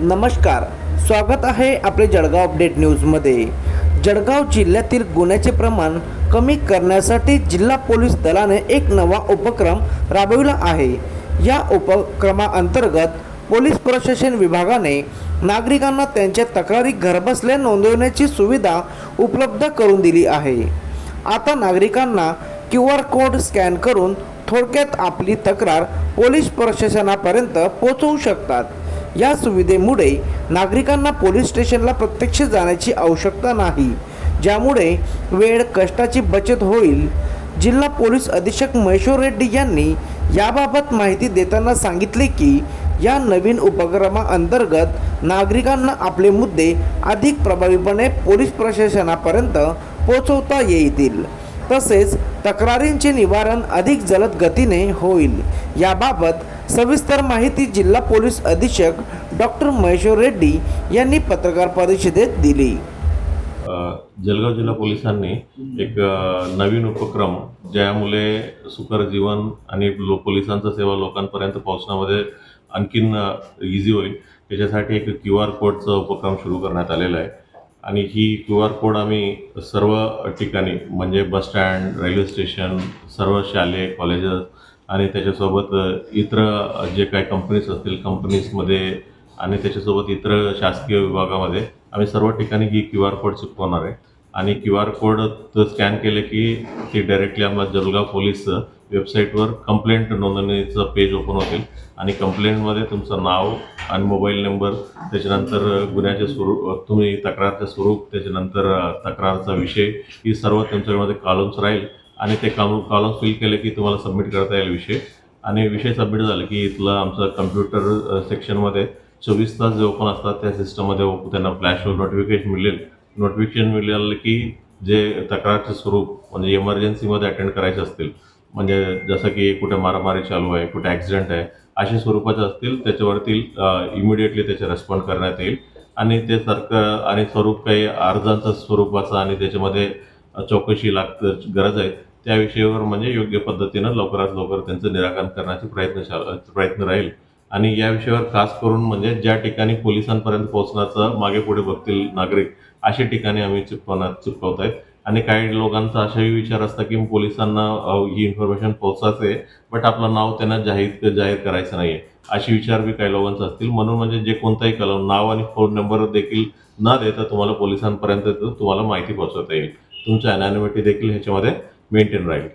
नमस्कार स्वागत आहे आपले जळगाव अपडेट न्यूजमध्ये. जळगाव जिल्ह्यातील गुन्ह्याचे प्रमाण कमी करण्यासाठी जिल्हा पोलीस दलाने एक नवा उपक्रम राबविला आहे. या उपक्रमाअंतर्गत पोलीस प्रशासन विभागाने नागरिकांना त्यांच्या तक्रारी घरबसल्या नोंदवण्याची सुविधा उपलब्ध करून दिली आहे. आता नागरिकांना क्यू आर कोड स्कॅन करून थोडक्यात आपली तक्रार पोलीस प्रशासनापर्यंत पोहोचवू शकतात. या सुविधेमुळे नागरिकांना पोलीस स्टेशनला प्रत्यक्ष जाण्याची आवश्यकता नाही. ज्यामुळे वेळ कष्टाची बचत होईल. जिल्हा पोलीस अधीक्षक महेश्वर रेड्डी यांनी याबाबत माहिती देताना सांगितले की या नवीन उपक्रमाअंतर्गत नागरिकांना आपले मुद्दे अधिक प्रभावीपणे पोलीस प्रशासनापर्यंत पोचवता येतील. तसेच तक्रारींचे निवारण अधिक जलद गतीने होईल. याबाबत सविस्तर माहिती जिल्हा पोलीस अधीक्षक डॉक्टर महेश्वर रेड्डी यांनी पत्रकार परिषदेत दिली. जलगाव जळगाव जिल्हा पोलिसांनी एक नवीन उपक्रम ज्यामुळे सुकर जीवन आणि लो पोलिसांचा सेवा लोकांपर्यंत पोहोचण्यामध्ये आणखीन इझी होईल. त्याच्यासाठी एक क्यू आर कोडचा उपक्रम सुरू करण्यात आलेला आहे. आणि ही क्यू आर कोड आम्ही सर्व ठिकाणी म्हणजे बस स्टँड रेल्वे स्टेशन सर्व शालेय कॉलेजेस आणि त्याच्यासोबत इतर जे काही कंपनीज असतील कंपनीजमध्ये आणि त्याच्यासोबत इतर शासकीय विभागामध्ये आम्ही सर्व ठिकाणी ही क्यू आर कोड चिपकवणार आहे. आणि क्यू आर कोड स्कॅन केले की ती डायरेक्टली आम्हाला जलगाव पोलीस वेबसाईटवर कंप्लेंट नोंदणीचं पेज ओपन होतील. आणि कंप्लेंटमध्ये तुमचं नाव आणि मोबाईल नंबर त्याच्यानंतर गुन्ह्याचे स्वरूप तुम्ही तक्रारचं स्वरूप त्याच्यानंतर तक्रारचा विषय ही सर्व तुमच्यामध्ये कॉलम्स राहील. आणि ते कॉल कॉलम फिल केले की तुम्हाला सबमिट करता येईल विषय. आणि विषय सबमिट झाला की इथलं आमचं कम्प्युटर सेक्शनमध्ये चोवीस तास जे ओपन असतात त्या सिस्टममध्ये त्यांना फ्लॅशवर नोटिफिकेशन मिळेल. नोटिफिकेशन मिळालं की जे तक्रारचे स्वरूप म्हणजे इमर्जन्सीमध्ये अटेंड करायचे असतील म्हणजे जसं की कुठे मारामारी चालू आहे कुठे ॲक्सिडेंट आहे अशा स्वरूपाचे असतील त्याच्यावरती इमिडिएटली त्याचे रेस्पॉन्ड करण्यात येईल. आणि ते सारखं आणि स्वरूप काही अर्जांचं स्वरूपाचं आणि त्याच्यामध्ये चौकशी लाग गरज आहे त्या विषयावर म्हणजे योग्य पद्धतीनं लवकरात लवकर त्यांचं निराकरण करण्याचे प्रयत्न प्रयत्न राहील. आणि या विषयावर खास करून म्हणजे ज्या ठिकाणी पोलिसांपर्यंत पोहोचण्याचं मागे पुढे बघतील नागरिक अशा ठिकाणी आम्ही चुकवणार चुकवत आहेत आणि काही लोकांचा असाही विचार असता की पोलिसांना ही इन्फॉर्मेशन पोहोचायचे बट आपलं नाव त्यांना जाहीर जाहीर करायचं नाही आहे असे विचार बी काही लोकांचा असतील. म्हणून म्हणजे जे कोणताही कलम नाव आणि फोन नंबर देखील न देता तुम्हाला पोलिसांपर्यंत तुम्हाला माहिती पोहोचवता येईल. तुमच्या अनॅनिमिटी देखील ह्याच्यामध्ये मेंटेन राहील